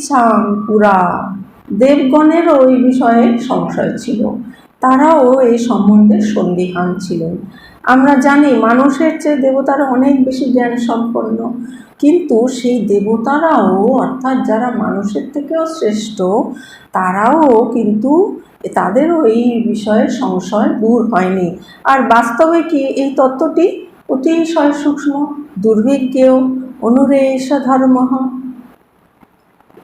চিকিৎসাং পুরা দেবগণেরও ওই বিষয়ে সংশয় ছিল। তারাও এই সম্বন্ধে সন্দিহান ছিলেন। আমরা জানি মানুষের চেয়ে দেবতারা অনেক বেশি জ্ঞান সম্পন্ন কিন্তু সেই দেবতারাও, অর্থাৎ যারা মানুষের থেকেও শ্রেষ্ঠ, তারাও কিন্তু তাদেরও এই বিষয়ে সংশয় দূর হয়নি। আর বাস্তবে কি এই তত্ত্বটি অতিশয় সূক্ষ্ম দুর্ভিজ্ঞেয় অনুরেশ ধর্ম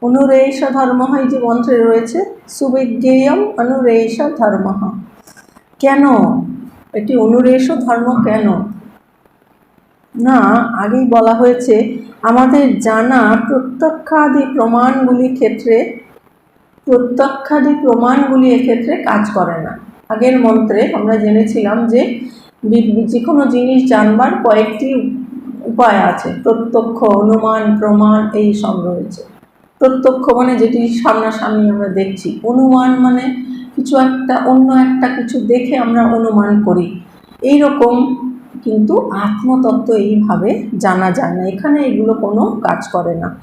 অনুরেশ ধর্ম এই যে মন্ত্রে রয়েছে, সুবিজ্ঞেয়ম অনুরেশ ধর্ম কেন? এটি অনুরেশ ধর্ম কেন? না, আগেই বলা হয়েছে, আমাদের জানা প্রত্যক্ষাদি প্রমাণগুলির ক্ষেত্রে, প্রত্যক্ষাদি প্রমাণগুলি এক্ষেত্রে কাজ করে না। আগের মন্ত্রে আমরা জেনেছিলাম যে যে কোনো জিনিস জানবার কয়েকটি উপায় আছে। প্রত্যক্ষ, অনুমান, প্রমাণ, এই সব রয়েছে। প্রত্যক্ষ মানে যেটি সামনাসামনি আমরা দেখছি। অনুমান মানে কিছু একটা, অন্য একটা কিছু দেখে আমরা অনুমান করি। এই রকম কিন্তু আত্মতত্ত্ব এইভাবে জানা যায় না। এখানে এগুলো কোনো কাজ করে না।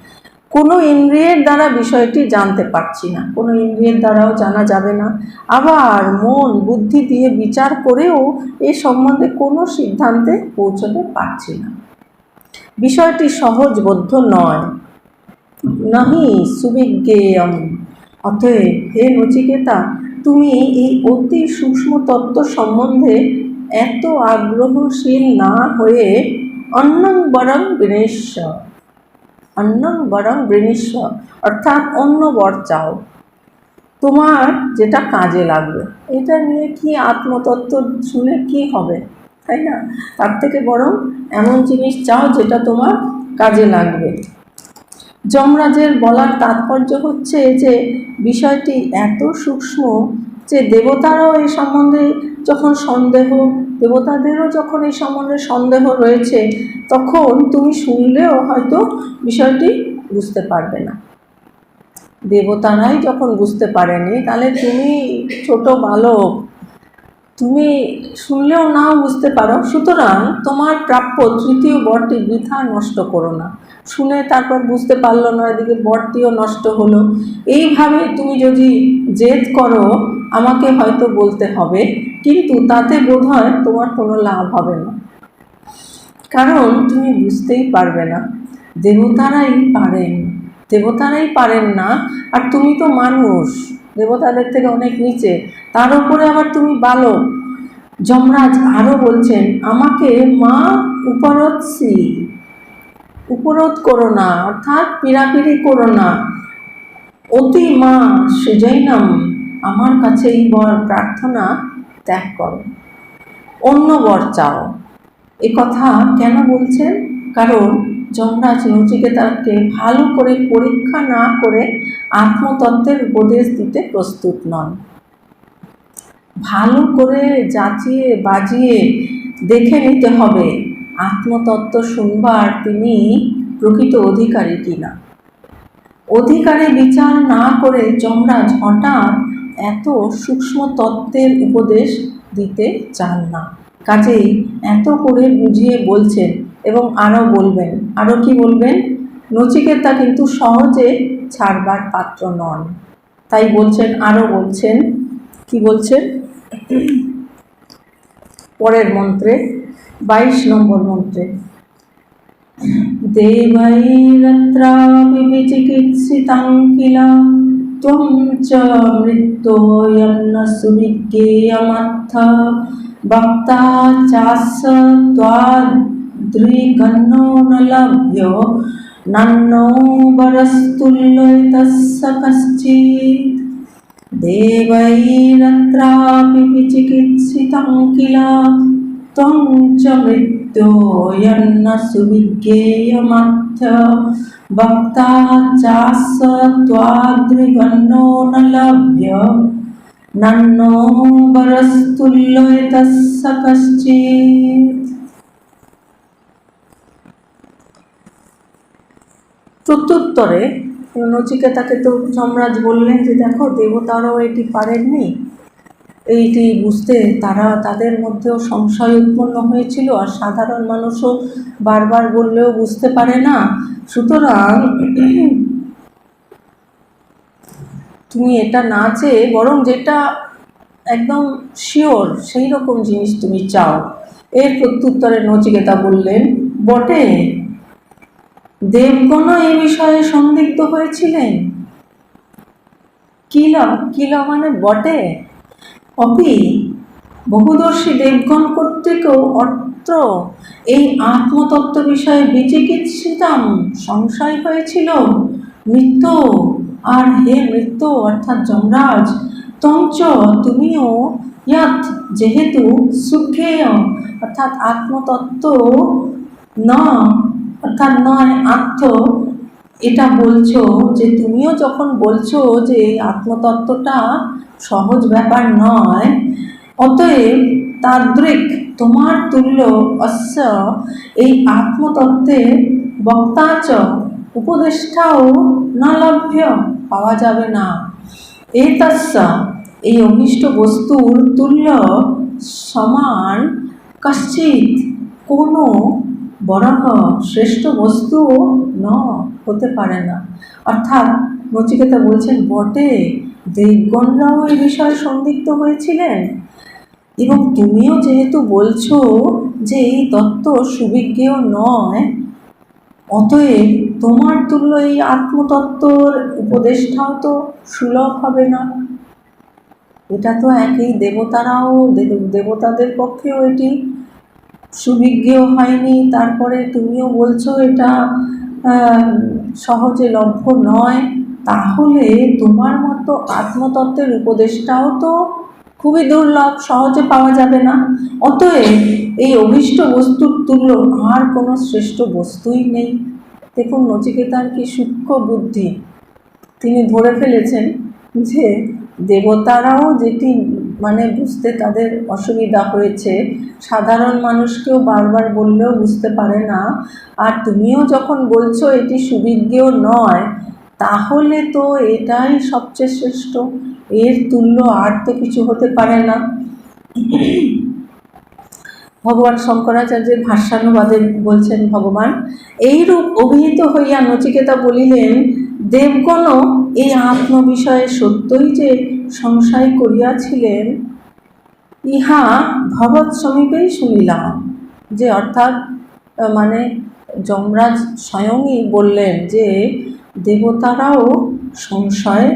কোনো ইন্দ্রিয়ের দ্বারা বিষয়টি জানতে পারছি না। কোনো ইন্দ্রিয়ের দ্বারাও জানা যাবে না। আবার মন, বুদ্ধি দিয়ে বিচার করেও এ সম্বন্ধে কোনো সিদ্ধান্তে পৌঁছতে পারছি না। বিষয়টি সহজবোধ্য নয়। নাহি সুবিজ্ঞেয়ম। অতএব হে নচিকেতা, তুমি এই অতি সূক্ষ্ম তত্ত্ব সম্বন্ধে এত আগ্রহশীল না হয়ে অন্নং বরং বিনেশ্বর অন্নং বরং বৃণীশ্বর অর্থাৎ অন্য বর চাও। তোমার যেটা কাজে লাগবে, এটা নিয়ে কি আত্মতত্ত্ব শুনে কি হবে, তাই না? তার থেকে বরং এমন জিনিস চাও যেটা তোমার কাজে লাগবে। যমরাজের বলার তাৎপর্য হচ্ছে যে, বিষয়টি এত সূক্ষ্ম যে দেবতারাও এই সম্বন্ধে যখন সন্দেহ, দেবতাদেরও যখন এই সম্বন্ধে সন্দেহ রয়েছে, তখন তুমি শুনলেও হয়তো বিষয়টি বুঝতে পারবে না। দেবতারাই যখন বুঝতে পারেনি, তাহলে তুমি ছোট বালক তুমি শুনলেও নাও বুঝতে পারো। সুতরাং তোমার প্রাপ্য তৃতীয় বরটি বৃথা নষ্ট করো না। শুনে তারপর বুঝতে পারল না, এদিকে বরটিও নষ্ট হলো। এইভাবে তুমি যদি জেদ করো, আমাকে হয়তো বলতে হবে, কিন্তু তাতে বোধ হয় তোমার কোনো লাভ হবে না। কারণ তুমি বুঝতেই পারবে না। দেবতারাই পারেন। দেবতারাই পারেন না, আর তুমি তো মানুষ। দেবতাদের থেকে অনেক নিচে। তার উপরে আবার তুমি বালক। যমরাজ আরও বলছেন, আমাকে মা উপরোধসি উপরোধ করো না, অর্থাৎ পিড়াপিড়ি করো না। অতি মা সুজৈনম, আমার কাছে এই বর প্রার্থনা ত্যাগ করো। অন্য বর চাও। এ কথা কেন বলছেন? কারণ যমরাজ নচিকেতাকে ভালো করে পরীক্ষা না করে আত্মতত্ত্বের উপদেশ দিতে প্রস্তুত নন। ভালো করে যাচিয়ে, বাজিয়ে দেখে নিতে হবে। আত্মতত্ত্ব শুনবার তিনি প্রকৃত অধিকারী কিনা অধিকারে বিচার না করে যমরাজ হঠাৎ এত সূক্ষ্ম তত্ত্বের উপদেশ দিতে চান না। কাজেই এত করে বুঝিয়ে বলছেন এবং আরও বলবেন। আরও কি বলবেন? নচিকেতা কিন্তু সহজে ছাড়বার পাত্র নন। তাই বলছেন, আরও বলছেন কি বলছেন পরের মন্ত্রে, বাইশ নম্বর মন্ত্রে। দেবৈরত্রাপি চিকিৎসিতাং কিল, ত্বং চ মৃত্যুয়ং সুবিজ্ঞেয়মর্থ বক্তা চাস ত্বাদ্রিগণ্যো ন লভ্য, নন্নো বরস্তুল্যৈতস্য কশ্চিৎ। देवैरत्रापि विचिकित्सितं किल त्वं च मृत्योयन्न सुविज्ञेयमर्थ वक्ता चास्य त्वादृगन्नो न लभ्य नन्नो वरस्तुल्यतस्य कश्चित् প্রত্যুত্তরে নচিকেতাকে তো সম্রাজ বললেন যে, দেখো, দেবতারাও এটি পারেননি। এইটি বুঝতে তারা তাদের মধ্যেও সংশয় উৎপন্ন হয়েছিল আর সাধারণ মানুষও বারবার বললেও বুঝতে পারে না। সুতরাং তুমি এটা না চেয়ে বরং যেটা একদম শিওর সেই রকম জিনিস তুমি চাও। এর প্রত্যুত্তরে নচিকেতা বললেন, বটে। দেবগণও এই বিষয়ে সন্দিগ্ধ হয়েছিলেন? কিল কিল মানে বটে? অপি, বহুদর্শী দেবগণ কর্তৃকও অত্র এই আত্মতত্ত্ব বিষয়ে বিচিকিৎসিতাম সংশয় হয়েছিল। মৃত্য? আর হে মৃত্যু, অর্থাৎ যমরাজ তঞ্চ তুমিও ইয়াত যেহেতু সুখেয়, অর্থাৎ আত্মতত্ত্ব ন অর্থাৎ নয়, আত্ম। এটা বলছো যে তুমিও যখন বলছো যে আত্মতত্ত্বটা সহজ ব্যাপার নয়, অতএব তাদ্রিক, তোমার তুল্য অশ্য এই আত্মতত্ত্বের বক্তাচ উপদেষ্টাও না লভ্য, পাওয়া যাবে না। এতস্য, এই অনিষ্ট বস্তুর তুল্য সমান, কশ্চিৎ কোনো বরাহ শ্রেষ্ঠ বস্তুও ন, হতে পারে না। অর্থাৎ নচিকেতা বলছেন, বটে, দেবগণরাও এই বিষয়ে সন্দিগ্ধ হয়েছিলেন। এবং তুমিও যেহেতু বলছো যে এই তত্ত্ব সুবিজ্ঞেয় নয়, অতএব তোমার তুল্য এই আত্মতত্ত্বর উপদেষ্টাও তো সুলভ হবে না। এটা তো একই দেবতারাও দেব- দেবতাদের পক্ষেও এটি সুবিজ্ঞেয় হয়নি, তারপরে তুমিও বলছো এটা সহজে লভ্য নয়। তাহলে তোমার মতো আত্মতত্ত্বের উপদেশটাও তো খুবই দুর্লভ, সহজে পাওয়া যাবে না। অতএব এই অভিষ্ট বস্তুর তুল্য আর কোনো শ্রেষ্ঠ বস্তুই নেই। দেখুন নচিকেতার কি সূক্ষ্ম বুদ্ধি। তিনি ধরে ফেলেছেন যে দেবতারাও যেটি মানে বুঝতে তাদের অসুবিধা হয়েছে, সাধারণ মানুষকেও বারবার বললেও বুঝতে পারে না। আর তুমিও যখন বলছো এটি সুবিজ্ঞেও নয়, তাহলে তো এটাই সবচেয়ে শ্রেষ্ঠ। এর তুল্য আর তো কিছু হতে পারে না। ভগবান শঙ্করাচার্যের ভাষ্যানুবাদে বলছেন ভগবান, এইরূপ অভিহিত হইয়া নচিকেতা বলিলেন দেবগণও এই আত্মবিষয়ে সত্যই যে সংশয় করিয়াছিলেন, ইহা ভগৎ সমীপেই শুনিলাম। যে অর্থাৎ মানে যমরাজ স্বয়ংই বললেন যে দেবতারাও সংশয়,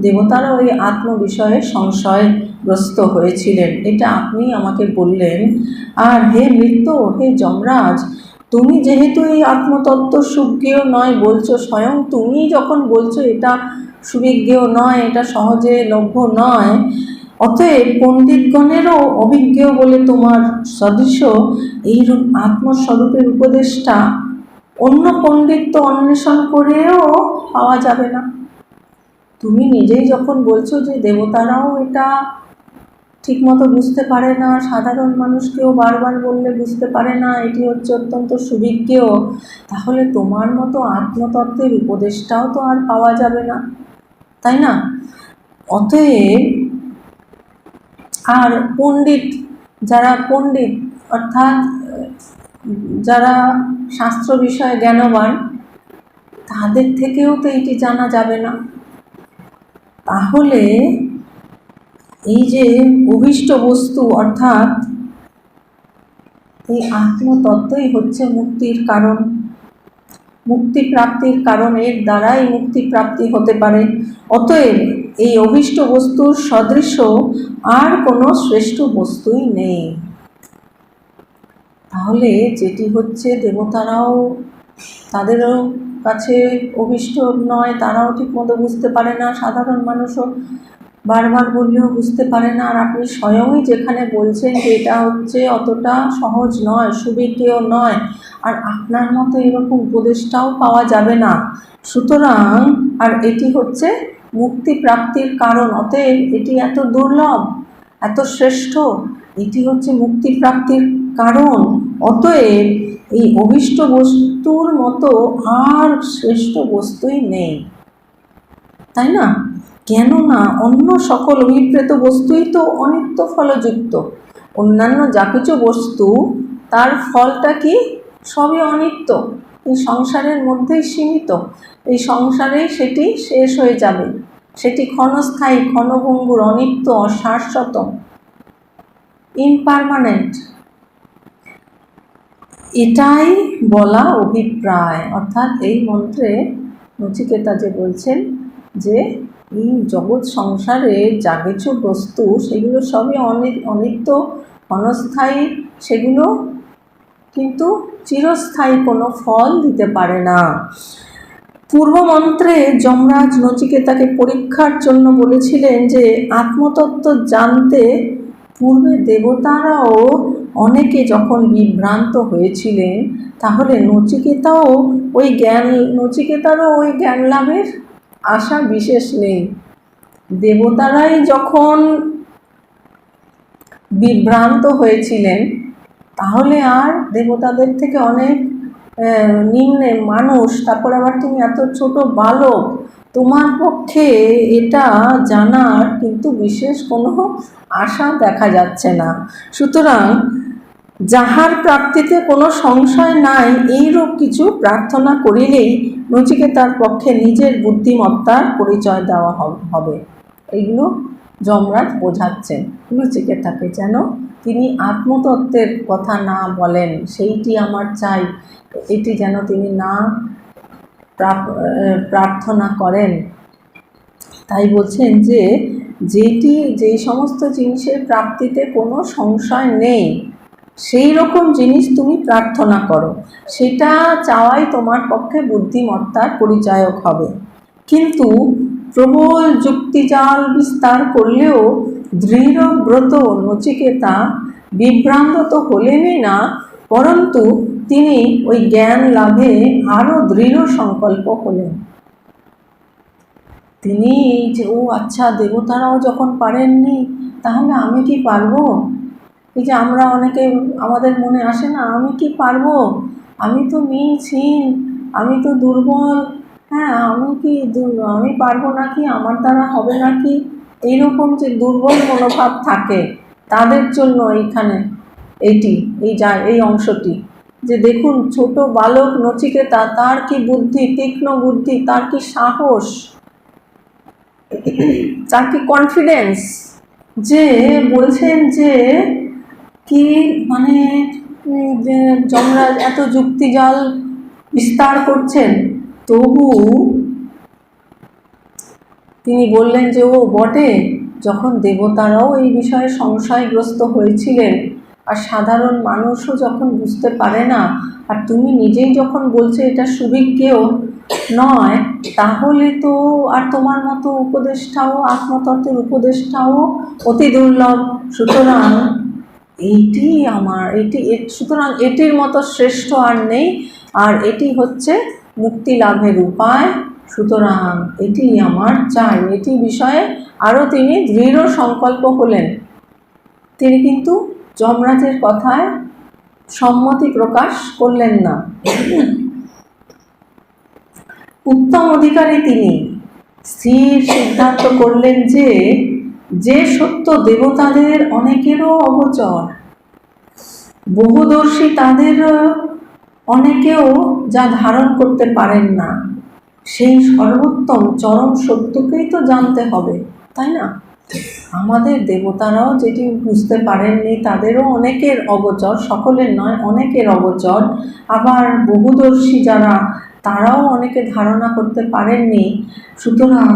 দেবতারাও এই আত্মবিষয়ে সংশয়গ্রস্ত হয়েছিলেন। এটা আপনি আমাকে বললেন। আর হে মৃত্য, হে যমরাজ তুমি যেহেতু এই আত্মতত্ত্ব সুজ্ঞেয় নয়, বলছো স্বয়ং। তুমি যখন বলছো এটা সুবিজ্ঞেয় নয়, এটা সহজে লভ্য নয়, অতএব পণ্ডিতগণেরও অভিজ্ঞ বলে তোমার সদৃশ। এইরূপ আত্মস্বরূপের উপদেশটা অন্য পণ্ডিত তো অন্বেষণ করেও পাওয়া যাবে না। তুমি নিজেই যখন বলছো যে দেবতারাও এটা ঠিকমতো বুঝতে পারে না, সাধারণ মানুষকেও বারবার বললে বুঝতে পারে না, এটি হচ্ছে অত্যন্ত সুবিজ্ঞেয়। তাহলে তোমার মতো আত্মতত্ত্বের উপদেশটাও তো আর পাওয়া যাবে না, তাই না? অতএব আর পণ্ডিত, যারা পণ্ডিত, অর্থাৎ যারা শাস্ত্র বিষয়ে জ্ঞানবান, তাদের থেকেও তো এটি জানা যাবে না। তাহলে এই যে অভিষ্ট বস্তু, অর্থাৎ এই আত্মতত্ত্বই হচ্ছে মুক্তির কারণ। মুক্তি প্রাপ্তির কারণ এর দ্বারাই মুক্তি প্রাপ্তি হতে পারে। অতএব এই অভিষ্ট বস্তুর সদৃশ আর কোনো শ্রেষ্ঠ বস্তুই নেই। তাহলে যেটি হচ্ছে দেবতারাও তাদেরও কাছে অভিষ্ট নয়, তারাও ঠিকমতো বুঝতে পারে না। সাধারণ মানুষও বারবার বললেও বুঝতে পারে না। আর আপনি স্বয়ংই যেখানে বলছেন যে এটা হচ্ছে অতটা সহজ নয় সুবিধেয় নয়, আর আপনার মতো এরকম উপদেশটাও পাওয়া যাবে না। সুতরাং, আর এটি হচ্ছে মুক্তি প্রাপ্তির কারণ, অতএব এটি এত দুর্লভ, এত শ্রেষ্ঠ, এটি হচ্ছে মুক্তি প্রাপ্তির কারণ। অতএব এই অভিষ্ট বস্তুর মতো আর শ্রেষ্ঠ বস্তুই নেই। তাই না? কেননা অন্য সকল অভিপ্রেত বস্তুই তো অনিত্য ফলযুক্ত। অন্যান্য যা কিছু বস্তু, তার ফলটা কি সবই অনিত্য? এই সংসারের মধ্যেই সীমিত। এই সংসারেই সেটি শেষ হয়ে যাবে। সেটি ক্ষণস্থায়ী, ক্ষণভঙ্গুর, অনিত্য অশাশ্বত ইনপারমানেন্ট এটাই বলা অভিপ্রায়। অর্থাৎ এই মন্ত্রে নচিকেতা যে বলছেন যে এই জগৎ সংসারে যা কিছু বস্তু, সেগুলো সবই অনেক অনিত্য, অনস্থায়ী, সেগুলো কিন্তু চিরস্থায়ী কোনো ফল দিতে পারে না। পূর্বমন্ত্রে যমরাজ নচিকেতাকে পরীক্ষার জন্য বলেছিলেন যে, আত্মতত্ত্ব জানতে পূর্বে দেবতারাও অনেকে যখন বিভ্রান্ত হয়েছিলেন, তাহলে নচিকেতাও ওই জ্ঞান, নচিকেতারও ওই জ্ঞান লাভের আশা বিশেষ নেই। দেবতারাই যখন বিভ্রান্ত হয়েছিলেন, তাহলে আর দেবতাদের থেকে অনেক নিম্নে মানুষ, তারপর আবার তুমি এত ছোট বালক, তোমার পক্ষে এটা জানার কিন্তু বিশেষ কোনো আশা দেখা যাচ্ছে না। সুতরাং যাহার প্রাপ্তিতে কোনো সংশয় নাই, এইরূপ কিছু প্রার্থনা করিলেই নচিকেতার পক্ষে নিজের বুদ্ধিমত্তার পরিচয় দেওয়া হবে এইগুলো যমরাজ বোঝাচ্ছেন। নচিকেতাকে যেন তিনি আত্মতত্ত্বের কথা না বলেন, সেইটি আমার চাই। এটি যেন তিনি না প্রার্থনা করেন। তাই বলছেন যে, যেটি যেই সমস্ত জিনিসের প্রাপ্তিতে কোনো সংশয় নেই সেই রকম জিনিস তুমি প্রার্থনা করো। সেটা চাওয়াই তোমার পক্ষে বুদ্ধিমত্তার পরিচায়ক হবে। কিন্তু প্রবল যুক্তিজাল বিস্তার করলেও দৃঢ়ব্রত নচিকেতা বিভ্রান্ত তো হলেনই না, পরন্তু তিনি ওই জ্ঞান লাভে আরও দৃঢ় সংকল্প হলেন। তিনি যে, ও আচ্ছা দেবতারাও যখন পারেননি, তাহলে আমি কি পারব? এই যে আমরা অনেকে, আমাদের মনে আসে না, আমি কি পারব? আমি তো মেয়ে ছিন, আমি তো দুর্বল। হ্যাঁ আমি কি আমি পারব নাকি? আমার দ্বারা হবে নাকি? এইরকম যে দুর্বল মনোভাব থাকে তাদের জন্য এইখানে এইটি এই যা, এই অংশটি। যে দেখুন, ছোট বালক নচিকেতা, তার কি বুদ্ধি, তীক্ষ্ণ বুদ্ধি, তার কি সাহস? তার কি কনফিডেন্স যে বলছেন যে কি মানে যমরাজ এত যুক্তিজাল বিস্তার করছেন? তবু তিনি বললেন যে, ও, বটে, যখন দেবতারাও এই বিষয়ে সংশয়গ্রস্ত হয়েছিলেন, আর সাধারণ মানুষও যখন বুঝতে পারে না, আর তুমি নিজেই যখন বলছো এটা সুবিজ্ঞেও নয়, তাহলে তো আর তোমার মতো উপদেষ্টাও, আত্মতত্ত্বের উপদেষ্টাও অতি দুর্লভ। সুতরাং এইটি আমার এটি সুতরাং এটির মতো শ্রেষ্ঠ আর নেই, আর এটি হচ্ছে মুক্তি লাভের উপায়। সুতরাং এটি আমার চাই। এটি বিষয়ে আরও তিনি দৃঢ় সংকল্প হলেন। তিনি কিন্তু যমরাজের কথায় সম্মতি প্রকাশ করলেন না। উত্তম অধিকারী তিনি। স্থির সিদ্ধান্ত করলেন যে সত্য দেবতাদের অনেকেরও অগোচর, বহুদর্শী তাদের অনেকেও যা ধারণ করতে পারেন না, সেই সর্বোত্তম চরম সত্যকেই তো জানতে হবে, তাই না? আমাদের দেবতারাও যেটি বুঝতে পারেননি, তাদেরও অনেকের অগোচর, সকলের নয়, অনেকের অগোচর। আবার বহুদর্শী যারা তারাও অনেকে ধারণা করতে পারেননি। সুতরাং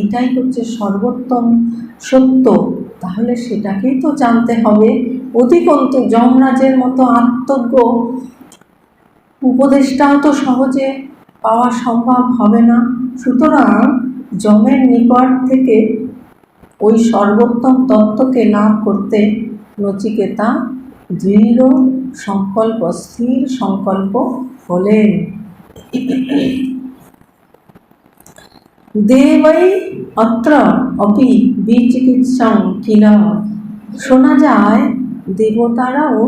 এটাই হচ্ছে সর্বোত্তম সত্য। তাহলে সেটাকেই তো জানতে হবে। অধিকন্তু যমরাজের মতো আত্মজ্ঞ উপদেশটাও তো সহজে পাওয়া সম্ভব হবে না। সুতরাং যমের নিকট থেকে ওই সর্বোত্তম তত্ত্বকে লাভ করতে নচিকেতা দৃঢ় সংকল্প, স্থির সংকল্প হলেন। দেবৈ অত্র অপি বীচিকিৎসাং কিল শোনা যায়, দেবতারাও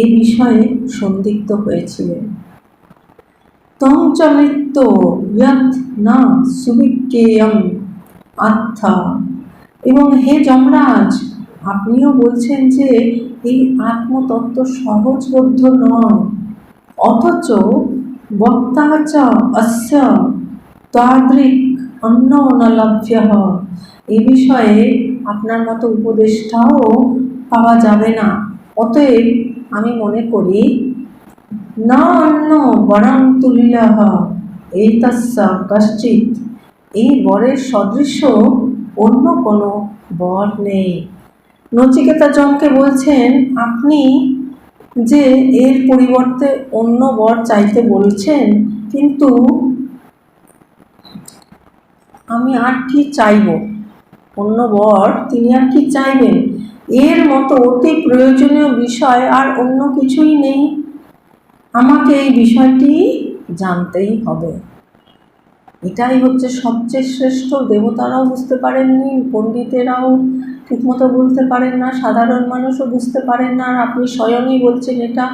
এই বিষয়ে সন্দিগ্ধ হয়েছিলেন। তং চ ইয়ৎ না সুবিজ্ঞেয়ম আত্মা। এবং হে যমরাজ, আপনিও বলছেন যে এই আত্মতত্ত্ব সহজবদ্ধ নয়, অথচ বক্তা চ তাদৃক অন্য অনলভ্য এ বিষয়ে আপনার মতো উপদেষ্টাও পাওয়া যাবে না। অতএব আমি মনে করি, না অন্য বরং তুলিলাহ এই তস্যা কশ্চিৎ। এই বরের সদৃশ্য অন্য কোনো বর নেই। নচিকেতা জমকে বলছেন, আপনি যে এর পরিবর্তে অন্য বর চাইতে বলছেন, কিন্তু আমি আর কি চাইব। অন্য বর, তিনি আর কি চাইবেন। এর মতো অতি প্রয়োজনীয় বিষয় আর অন্য কিছুই নেই। আমাকে এই বিষয়টি জানতেই হবে। এটাই হচ্ছে সবচেয়ে শ্রেষ্ঠ। দেবতারাও বুঝতে পারেননি, পণ্ডিতেরাও ঠিকমতো বলতে পারেন না, সাধারণ মানুষও বুঝতে পারেন না, আর আপনি স্বয়ংই বলছেন এটা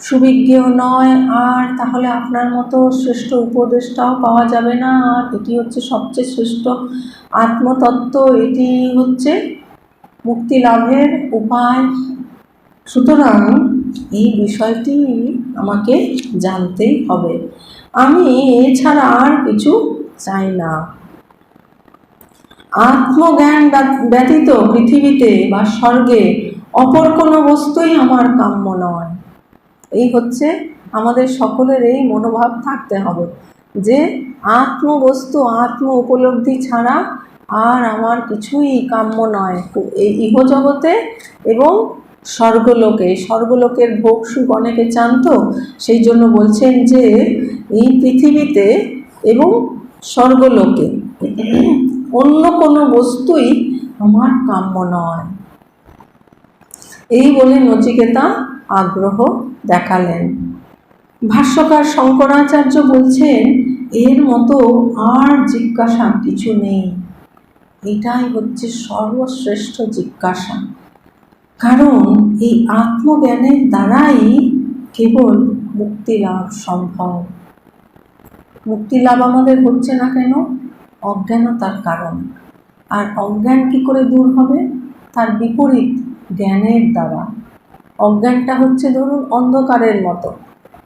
সুবিজ্ঞ নয়, আর তাহলে আপনার মতো শ্রেষ্ঠ উপদেশটাও পাওয়া যাবে না, আর এটি হচ্ছে সবচেয়ে শ্রেষ্ঠ আত্মতত্ত্ব, এটি হচ্ছে মুক্তি লাভের উপায়। সুতরাং এই বিষয়টি আমাকে জানতেই হবে। আমি এছাড়া আর কিছু চাই না। আত্মজ্ঞান ব্যতীত পৃথিবীতে বা স্বর্গে অপর কোনো বস্তুই আমার কাম্য নয়। এই হচ্ছে আমাদের সকলের এই মনোভাব থাকতে হবে যে আত্মবস্তু আত্ম উপলব্ধি ছাড়া আর আমার কিছুই কাম্য নয়। এই ইহজগতে এবং স্বর্গলোকে, স্বর্গলোকের ভোগ সুখ অনেকে চান তো সেই জন্য বলছেন যে এই পৃথিবীতে এবং স্বর্গলোকে অন্য কোনো বস্তুই আমার কাম্য নয়। এই বলে নচিকেতা আগ্রহ দেখালেন। ভাষ্যকার শঙ্করাচার্য বলছেন, এর মতো আর জিজ্ঞাসা কিছু নেই। এটাই হচ্ছে সর্বশ্রেষ্ঠ জিজ্ঞাসা। কারণ এই আত্মজ্ঞানের দ্বারাই কেবল মুক্তি লাভ সম্ভব। মুক্তি লাভ আমাদের হচ্ছে না কেন? অজ্ঞানতার কারণ। আর অজ্ঞান কি করে দূর হবে? তার বিপরীত জ্ঞানের দ্বারা। অজ্ঞানটা হচ্ছে ধরুন অন্ধকারের মতো।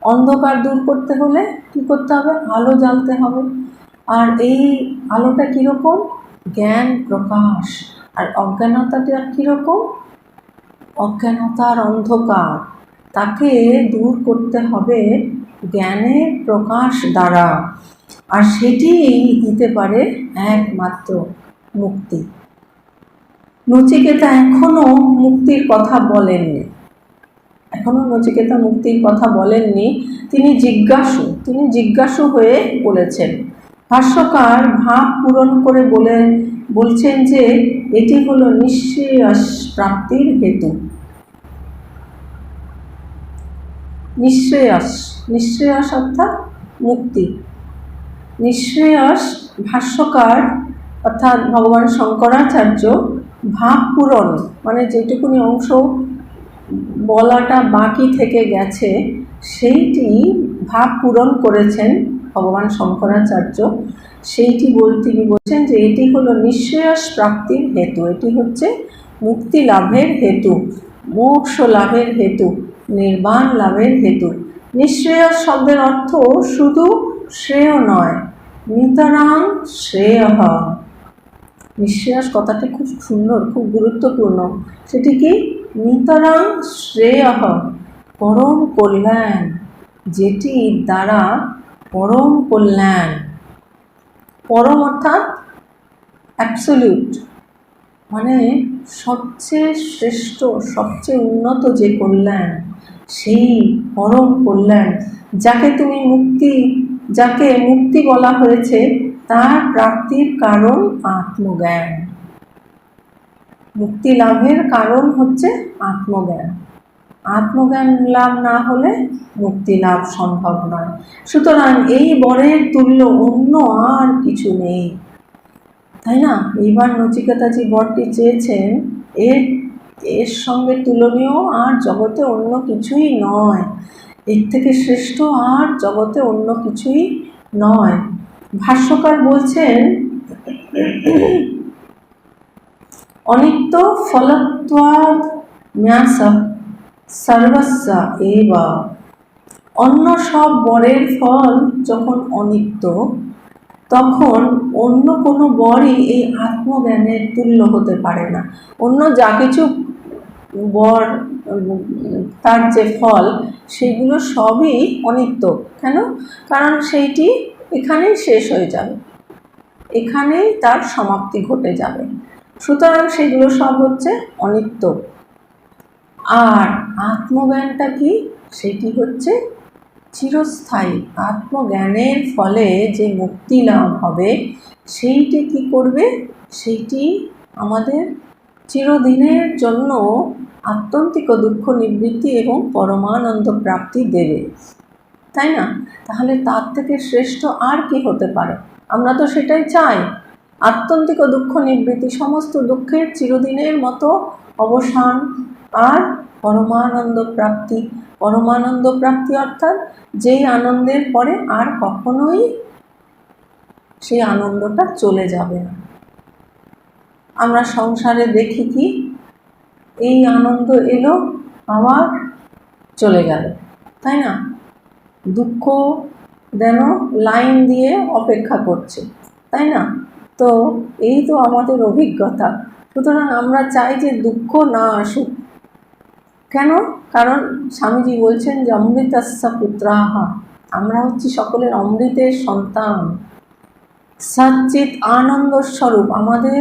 অন্ধকার দূর করতে হলে কি করতে হবে? আলো জ্বালতে হবে। আর এই আলোটা কীরকম? জ্ঞান প্রকাশ। আর অজ্ঞানতাটা কীরকম? অজ্ঞানতার অন্ধকার। তাকে দূর করতে হবে জ্ঞানের প্রকাশ দ্বারা। আর সেটি দিতে পারে একমাত্র মুক্তি। নচিকেতা এখনও মুক্তির কথা বলেননি। এখনও নচিকেতা মুক্তির কথা বলেননি। তিনি জিজ্ঞাসু তিনি জিজ্ঞাসু হয়ে বলেছেন, ভাষ্যকার ভাব পূরণ করে বলে, বলছেন যে এটি হলো নিঃশ্রেয়স প্রাপ্তির হেতু। নিঃশ্রেয়স নিঃশ্রেয়স অর্থাৎ মুক্তি। নিঃশ্রেয়স ভাষ্যকার অর্থাৎ ভগবান শঙ্করাচার্য ভাব পূরণ মানে যেটুকুনি অংশ বলাটা বাকি থেকে গেছে, সেইটি ভাব পূরণ করেছেন ভগবান শঙ্করাচার্য। সেইটি বল, তিনি বলছেন যে এটি হলো নিঃশ্রেয়স প্রাপ্তির হেতু, এটি হচ্ছে মুক্তি লাভের হেতু, মোক্ষ লাভের হেতু, নির্বাণ লাভের হেতু। নিঃশ্রেয়স শব্দের অর্থ শুধু শ্রেয় নয় নিতরাং শ্রেয়। নিঃশ্রেয়স কথাটি খুব সুন্দর, খুব গুরুত্বপূর্ণ। সেটি কি? নিতরাং শ্রেয়। পরম কল্যাণ, যেটি দ্বারা পরম কল্যাণ। পরম অর্থাৎ অ্যাবসলিউট মানে সবচেয়ে শ্রেষ্ঠ, সবচেয়ে উন্নত যে কল্যাণ, সেই পরম কল্যাণ, যাকে তুমি মুক্তি যাকে মুক্তি বলা হয়েছে, তার প্রাপ্তির কারণ আত্মজ্ঞান। মুক্তি লাভের কারণ হচ্ছে আত্মজ্ঞান। আত্মজ্ঞান লাভ না হলে মুক্তি লাভ সম্ভব নয়। সুতরাং এই বরের তুল্য অন্য আর কিছু নেই। তাই না? এইবার নচিকেতাজি বরটি চেয়েছেন, এর এর সঙ্গে তুলনীয় আর জগতে অন্য কিছুই নয়। এর থেকে শ্রেষ্ঠ আর জগতে অন্য কিছুই নয়। ভাষ্যকার বলছেন, অনিত্য ফলত্বাদ ন্যাস সর্বস্ব অন্য সব বরের ফল যখন অনিত্য, তখন অন্য কোনো বরই এই আত্মজ্ঞানের তুল্য হতে পারে না। অন্য যা কিছু বর তার যে ফল, সেগুলো সবই অনিত্য। কেন? কারণ সেইটি এখানেই শেষ হয়ে যাবে। এখানেই তার সমাপ্তি ঘটে যাবে। সুতরাং সেগুলো সব হচ্ছে অনিত্য। আর আত্মজ্ঞানটা কি? সেটি হচ্ছে চিরস্থায়ী। আত্মজ্ঞানের ফলে যে মুক্তি লাভ হবে, সেইটি কি করবে? সেইটি আমাদের চিরদিনের জন্য আত্যন্তিক দুঃখ নিবৃত্তি এবং পরমানন্দ প্রাপ্তি দেবে। তাই না? তাহলে তার থেকে শ্রেষ্ঠ আর কি হতে পারে? আমরা তো সেটাই চাই। আত্যন্তিক দুঃখ নিবৃত্তি সমস্ত দুঃখের চিরদিনের মতো অবসান আর পরমানন্দ প্রাপ্তি। পরমানন্দ প্রাপ্তি অর্থাৎ যেই আনন্দের পরে আর কখনোই সেই আনন্দটা চলে যাবে না। আমরা সংসারে দেখি কি এই আনন্দ এলো, আবার চলে গেল, তাই না? দুঃখ যেন লাইন দিয়ে অপেক্ষা করছে, তাই না? তো এই তো আমাদের অভিজ্ঞতা। সুতরাং আমরা চাই যে দুঃখ না আসুক। কেন? কারণ স্বামীজি বলছেন যে অমৃতাস্যা পুত্রাহা। আমরা হচ্ছি সকলের অমৃতের সন্তান। সচ্চিত আনন্দ স্বরূপ আমাদের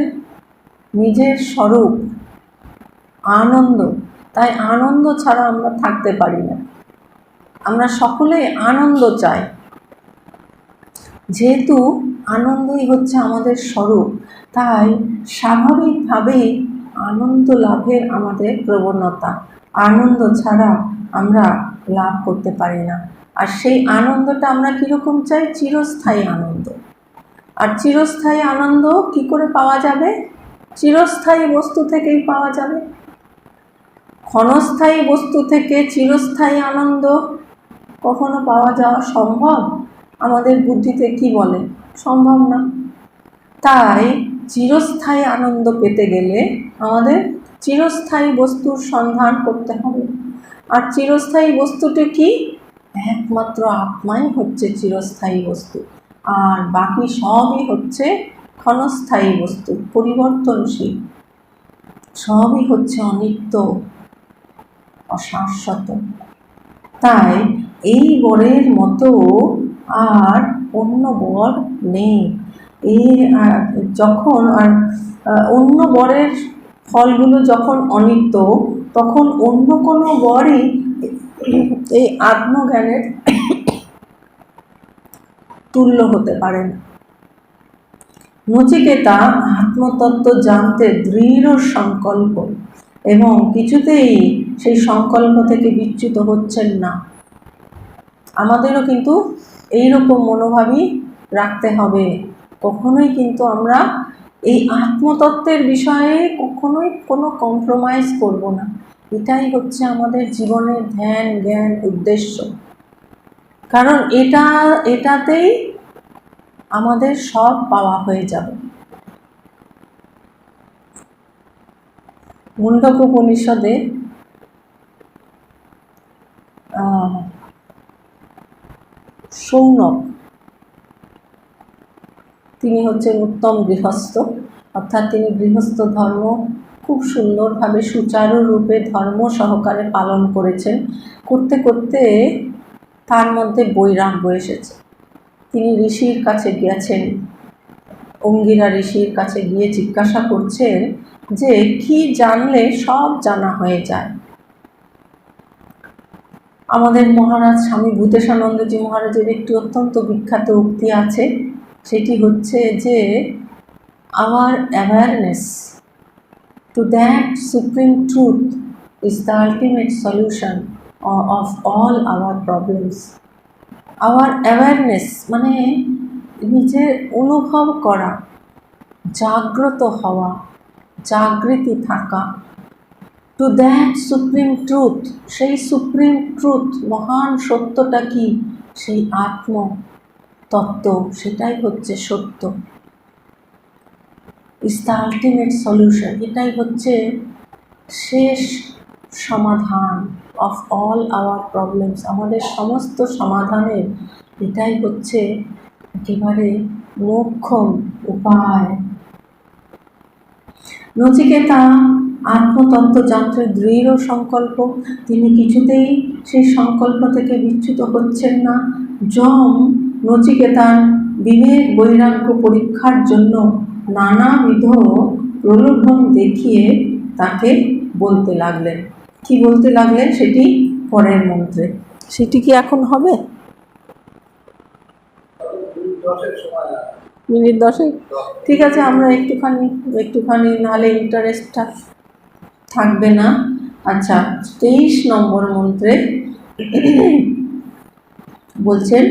নিজের স্বরূপ। আনন্দ। তাই আনন্দ ছাড়া আমরা থাকতে পারি না। আমরা সকলে আনন্দ চাই। যেহেতু আনন্দই হচ্ছে আমাদের স্বরূপ, তাই স্বাভাবিকভাবেই আনন্দ লাভের আমাদের প্রবণতা। আনন্দ ছাড়া আমরা লাভ করতে পারি না। আর সেই আনন্দটা আমরা কীরকম চাই? চিরস্থায়ী আনন্দ। আর চিরস্থায়ী আনন্দ কি করে পাওয়া যাবে? চিরস্থায়ী বস্তু থেকেই পাওয়া যাবে। ক্ষণস্থায়ী বস্তু থেকে চিরস্থায়ী আনন্দ কখনো পাওয়া যাওয়া সম্ভব? আমাদের বুদ্ধিতে কি বলে? সম্ভব না। তাই চিরস্থায়ী আনন্দ পেতে গেলে আমাদের চিরস্থায়ী বস্তুর সন্ধান করতে হবে। আর চিরস্থায়ী বস্তুটি কি? একমাত্র আত্মাই হচ্ছে চিরস্থায়ী বস্তু। আর বাকি সবই হচ্ছে ক্ষণস্থায়ী বস্তু, পরিবর্তনশীল। সবই হচ্ছে অনিত্য। অশাশ্বত। তাই এই বরের মতো আর অন্য বর নেই। এই যখন আর অন্য বরের ফলগুলো যখন অনিত্য, তখন অন্য কোনো বরই এই আত্মজ্ঞানের তুল্য হতে পারে না। নচিকেতা আত্মতত্ত্ব জানতে দৃঢ় সংকল্প। এবং কিছুতেই সেই সংকল্প থেকে বিচ্যুত হচ্ছেন না। আমাদেরও কিন্তু এই রকম মনোভাবই রাখতে হবে। কখনোই কিন্তু আমরা এই আত্মতত্ত্বের বিষয়ে কখনোই কোনো কম্প্রোমাইজ করব না। এটাই হচ্ছে আমাদের জীবনের ধ্যান, জ্ঞান, উদ্দেশ্য। কারণ এটা, এটাতেই আমাদের সব পাওয়া হয়ে যাবে। মুন্ডক উপনিষদে সৌনক, তিনি হচ্ছেন উত্তম গৃহস্থ। অর্থাৎ তিনি গৃহস্থ ধর্ম খুব সুন্দরভাবে সুচারুরূপে ধর্ম সহকারে পালন করেছেন। করতে করতে তার মধ্যে বৈরাগ্য এসেছে। তিনি ঋষির কাছে গিয়েছেন, অঙ্গিরা ঋষির কাছে গিয়ে জিজ্ঞাসা করছেন যে কি জানলে সব জানা হয়ে যায়। আমাদের মহারাজ স্বামী ভূতেশানন্দজি মহারাজের একটি অত্যন্ত বিখ্যাত উক্তি আছে। সেটি হচ্ছে যে our awareness to that supreme truth is the ultimate solution of all our problems our awareness মানে নিজের অনুভব করা, জাগ্রত হওয়া জাগৃতি থাকা। টু দ্যাট সুপ্রিম ট্রুথ সেই সুপ্রিম ট্রুথ মহান সত্যটা কি? সেই আত্ম তত্ত্ব, সেটাই হচ্ছে সত্য। ইজ দ্য আলটিমেট সলিউশন এটাই হচ্ছে শেষ সমাধান অফ অল আওয়ার প্রবলেমস আমাদের সমস্ত সমাধানের, এটাই হচ্ছে একেবারে মোক্ষম উপায়। নচিকেতা আত্মতত্ত্ব জানতে দৃঢ় সংকল্প, তিনি কিছুতেই সেই সংকল্প থেকে বিচ্যুত হচ্ছেন না। যম নচিকেতার বিবেক বৈরাগ্য পরীক্ষার জন্য নানাবিধ প্রলোভন দেখিয়ে তাকে বলতে লাগলেন। কি বলতে লাগলেন সেটি পরের মন্ত্রে। সেটি কি এখন হবে? মিনিট দশেক। ঠিক আছে, আমরা একটুখানি একটুখানি নাহলে ইন্টারেস্টটা থাকবে না। আচ্ছা তেইশ নম্বর মন্ত্রে বলছেন